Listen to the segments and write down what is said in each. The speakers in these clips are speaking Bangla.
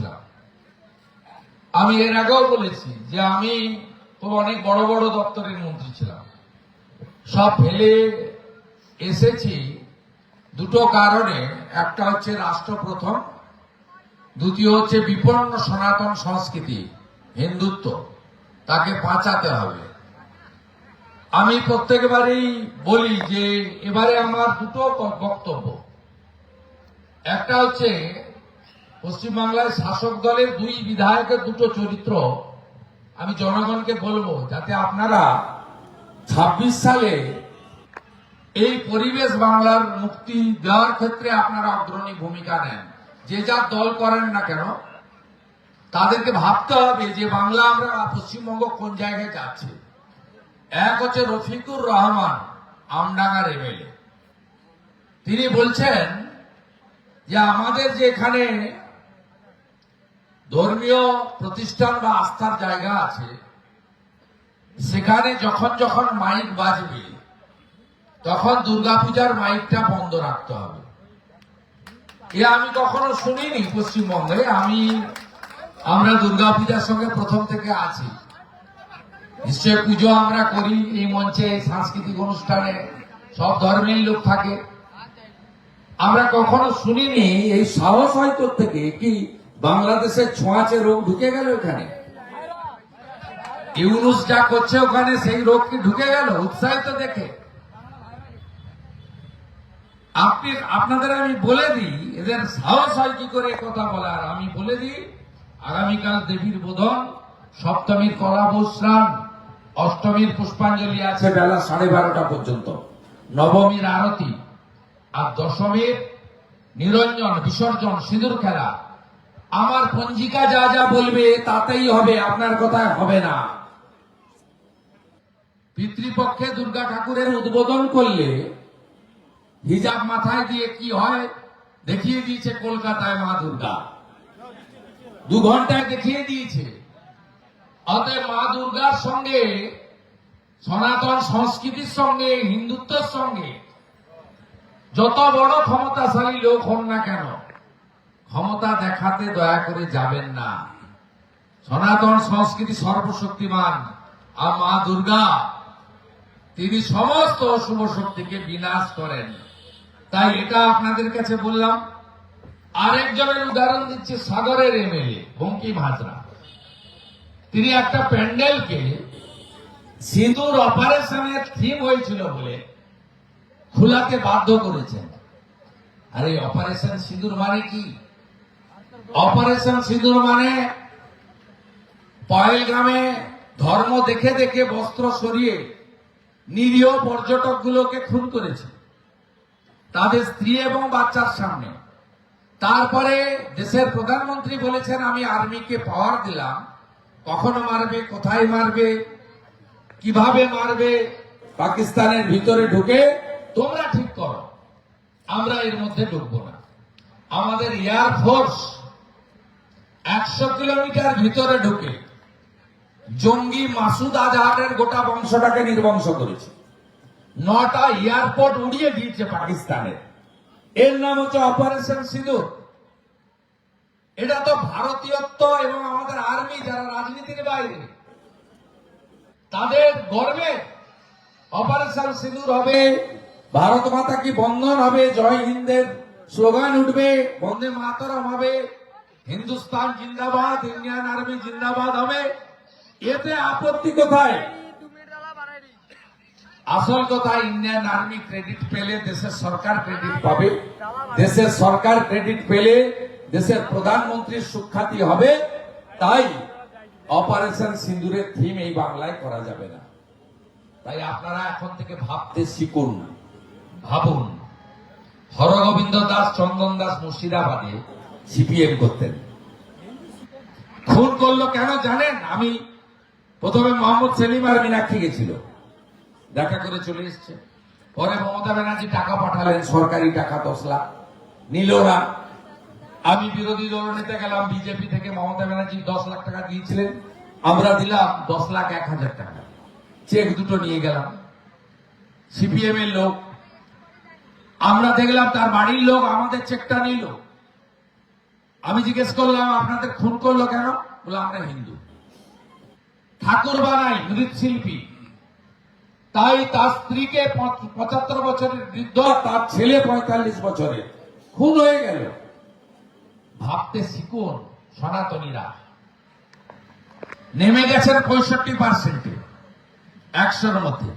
করছিলাম আমি এর আগেও বলেছি যে আমি তো অনেক বড় বড় দপ্তরের মন্ত্রী ছিলাম। সব ফেলে এসেছি দুটো কারণে। একটা হচ্ছে রাষ্ট্র প্রথম, দ্বিতীয় হচ্ছে বিপন্ন সনাতন সংস্কৃতি, হিন্দুত্ব, তাকে বাঁচাতে হবে। আমি প্রত্যেকবারই বলি যে এবারে আমার দুটো বক্তব্য। একটা হচ্ছে পশ্চিমবাংলায় শাসক দলের দুই বিধায়কের দুটো চরিত্র আমি জনগণকে বলব, যাতে আপনারা ছাব্বিশ সালে এই পরিবেশ বাংলার মুক্তি দেওয়ার ক্ষেত্রে আপনারা অগ্রণী ভূমিকা নেন। যে যা দল করেন না কেন, তাদেরকে ভাবতে হবে যে বাংলা আমরা পশ্চিমবঙ্গ কোন জায়গায় যাচ্ছে। এক হচ্ছে রফিকুর রহমান, আমডাঙ্গার এমএলএ। তিনি বলছেন যে আমাদের যে এখানে ধর্মীয় প্রতিষ্ঠান বা আস্থার জায়গা আছে, সেখানে যখন যখন মাইক বাজবে, তখন দুর্গাপূজার মাইকটা বন্ধ রাখতে হবে। এ আমি কখনো শুনিনি পশ্চিমবঙ্গে, আমি, আমরা দুর্গাপূজার সঙ্গে প্রথম থেকে আছি। নিশ্চয় পুজো আমরা করি এই মঞ্চে সাংস্কৃতিক অনুষ্ঠানে, সব ধর্মের লোক থাকে। আমরা কখনো শুনিনি, এই সাহস হয় থেকে কি বাংলাদেশের ছোঁয়াচে রোগ ঢুকে গেল ওখানে ইউনুস যা করছে ওখানে, সেই রোগ কি ঢুকে গেল? উৎসাহিত দেখে। আপনি, আপনাদের আমি বলে দিই, এদের সাহস হয় কি করে কথা বলার? আমি বলে দিই, আগামীকাল দেবীর বোধন, সপ্তমীর কলা বস্রান অষ্টমীর পুষ্পাঞ্জলি আছে বেলা সাড়ে বারোটা পর্যন্ত। নবমীর আরতি, আর দশমীর নিরঞ্জন, বিসর্জন, সিঁদুর খেলা। আমার পঞ্জিকা যা যা বলবে তাতেই হবে, আপনার কথায় হবে না। পিতৃপক্ষে দুর্গা ঠাকুরের উদ্বোধন করলে হিজাব মাথায় দিয়ে কি হয় দেখিয়ে দিয়েছে কলকাতায় মা দুর্গা। দু ঘন্টায় দেখিয়ে দিয়েছে। অতএব মা দুর্গার সঙ্গে, সনাতন সংস্কৃতির সঙ্গে, হিন্দুত্বের সঙ্গে, যত বড় ক্ষমতাশালী লোক হন না কেন ক্ষমতা দেখাতে দয়া করে যাবেন না। সনাতন সংস্কৃতি সর্বশক্তিমান। আর মা দুর্গা, তিনি সমস্ত অশুভ শক্তিকে বিনাশ করেন। তাই এটা আপনাদের কাছে বললাম। আরেকজনের উদাহরণ দিচ্ছে সাগরের এমএলএ বঙ্কিম হাজরা তিনি একটা প্যান্ডেলকে সিঁদুর অপারেশনের থিম হয়েছিল বলে খোলাতে বাধ্য করেছেন। আর এই অপারেশন সিঁদুর মানে কি? অপারেশন সিঁদুর মানে পয়েলগ্রামে ধর্ম দেখে দেখে বস্ত্র সরিয়ে নিরীহ পর্যটকগুলোকে খুন করেছে। তাদের স্ত্রী এবং বাচ্চার সামনে। তারপরে দেশের প্রধানমন্ত্রী বলেছেন, আমি আর্মিকে পাওয়ার দিলাম। কখনো মারবে, কোথায় মারবে, কীভাবে মারবে, পাকিস্তানের ভিতরে ঢুকে তোমরা ঠিক করো। আমরা এর মধ্যে ঢুকবো না। আমাদের এয়ার ফোর্স একশো কিলোমিটার ভিতরে ঢুকে জঙ্গি মাসুদ আজহারের গোটা বংশটাকে নির্বংশ করেছে। নটা এয়ারপোর্ট উড়িয়ে দিয়েছে পাকিস্তানের এর নাম হচ্ছে অপারেশন সিঁদুর। এটা তো ভারতীয়ত্ব এবং আমাদের আর্মি যারা রাজনীতির বাইরে, তাদের গর্বে অপারেশন সিঁদুর হবে, ভারত মাতা কি বন্ধন হবে, জয় হিন্দের স্লোগান উঠবে, বন্দে মাতরম হবে। হিন্দুস্তান জিন্দাবাদ, ইন্ডিয়ান আর্মি জিন্দাবাদ হবে। এতে আপত্তি কোথায়? আসল কথা, ইন্ডিয়ান আর্মি ক্রেডিট পেলে দেশের সরকার ক্রেডিট পাবে। দেশের সরকার ক্রেডিট পেলে দেশের প্রধানমন্ত্রীর সুখ্যাতি হবে। তাই অপারেশন সিন্দুরের থিম এই বাংলায় করা যাবে না। তাই আপনারা এখন থেকে ভাবতে শিখুন, ভাবুন। হরগোবিন্দ দাস, চন্দন দাস মুর্শিদাবাদে সিপিএম করতেন। খুন করল কেন জানেন? আমি প্রথমে মোহাম্মদ সেলিম আর মীনাক্ষী গেছিল। দেখা করে চলে এসছে। পরে মমতা ব্যানার্জি টাকা পাঠালেন, সরকারি টাকা দশ লাখ নিল না। আমি বিরোধী দল নেতা গেলাম, বিজেপি থেকে মমতা ব্যানার্জি দশ লাখ টাকা দিয়েছিলেন। আমরা দিলাম দশ লাখ এক হাজার টাকা। চেক দুটো নিয়ে গেলাম। সিপিএম এর লোক। আমরা দেখলাম তার বাড়ির লোক, আমাদের চেকটা নিল। আমি জিজ্ঞেস করলাম, আপনাদের খুন করল কেন? বলে আমরা হিন্দু। ঠাকুর বানাই, মৃৎশিল্পী। তাই তার স্ত্রীকে পঁচাত্তর বছরের বৃদ্ধ, তার ছেলে পঁয়তাল্লিশ বছরের। খুন হয়ে গেল। ভাবতে শিখুন, সনাতনীরা। নেমে গেছেন পঁয়ষট্টি পার্সেন্টে একশোর মধ্যে।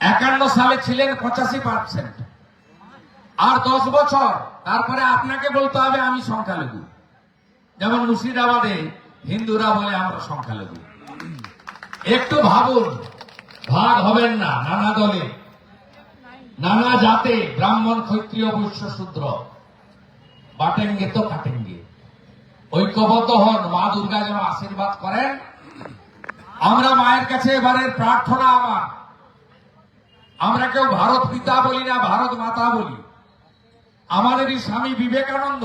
একান্ন সালে ছিলেন পঁচাশি পার্সেন্ট আর দশ বছর তারপরে আপনাকে বলতে হবে আমি সংখ্যালঘু। যেমন মুর্শিদাবাদে হিন্দুরা বলে আমরা সংখ্যালঘু। একটু ভাবুন, ভাগ হবেন না, নানা দলে। নানা জাতে ব্রাহ্মণ, ক্ষত্রিয়, বৈশ্য, শূদ্র। বাটেঙ্গে তো কাটেঙ্গে। ঐক্যবদ্ধ হন, মা দুর্গা যেন আশীর্বাদ করেন। আমরা মায়ের কাছে এবারের প্রার্থনা আমার। আমরা কেউ ভারত পিতা বলি না, ভারত মাতা বলি। আমাদেরই স্বামী বিবেকানন্দ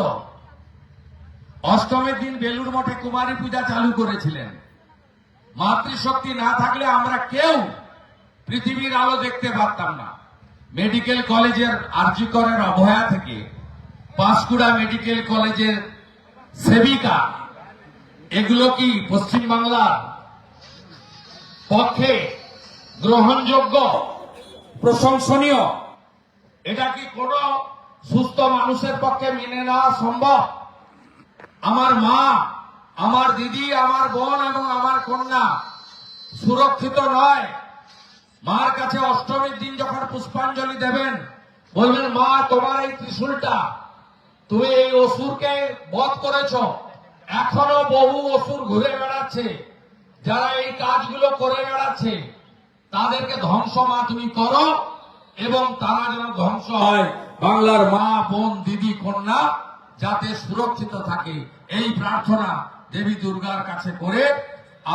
অষ্টমের দিন বেলুর মঠে কুমারী পূজা চালু করেছিলেন। মাতৃশক্তি না থাকলে আমরা কেউ পৃথিবীর আলো দেখতে পারতাম না। মেডিকেল কলেজের আর্যিকরের অবহেলা থেকে পাঁশকুড়া মেডিকেল কলেজের সেবিকা, এগুলো কি পশ্চিমবাংলার পক্ষে গ্রহণযোগ্য, প্রশংসনীয়? এটা কি কোন সুস্থ মানুষের পক্ষে মেনে নেওয়া সম্ভব। আমার মা, আমার দিদি, আমার বোন এবং আমার কন্যা সুরক্ষিত নয়। মার কাছে অষ্টমীর দিন যখন পুষ্পাঞ্জলি দেবেন, বলবেন, মা, তোমার এই ত্রিশূলটা, তুমি এই অসুরকে বধ করেছ। এখনও বহু অসুর ঘুরে বেড়াচ্ছে। যারা এই কাজগুলো করে বেড়াচ্ছে, তাদেরকে ধ্বংস মা, তুমি করো এবং তারা যেন ধ্বংস হয়। বাংলার মা বোন দিদি কন্যা যাতে সুরক্ষিত থাকে এই প্রার্থনা দেবী দুর্গার কাছে করে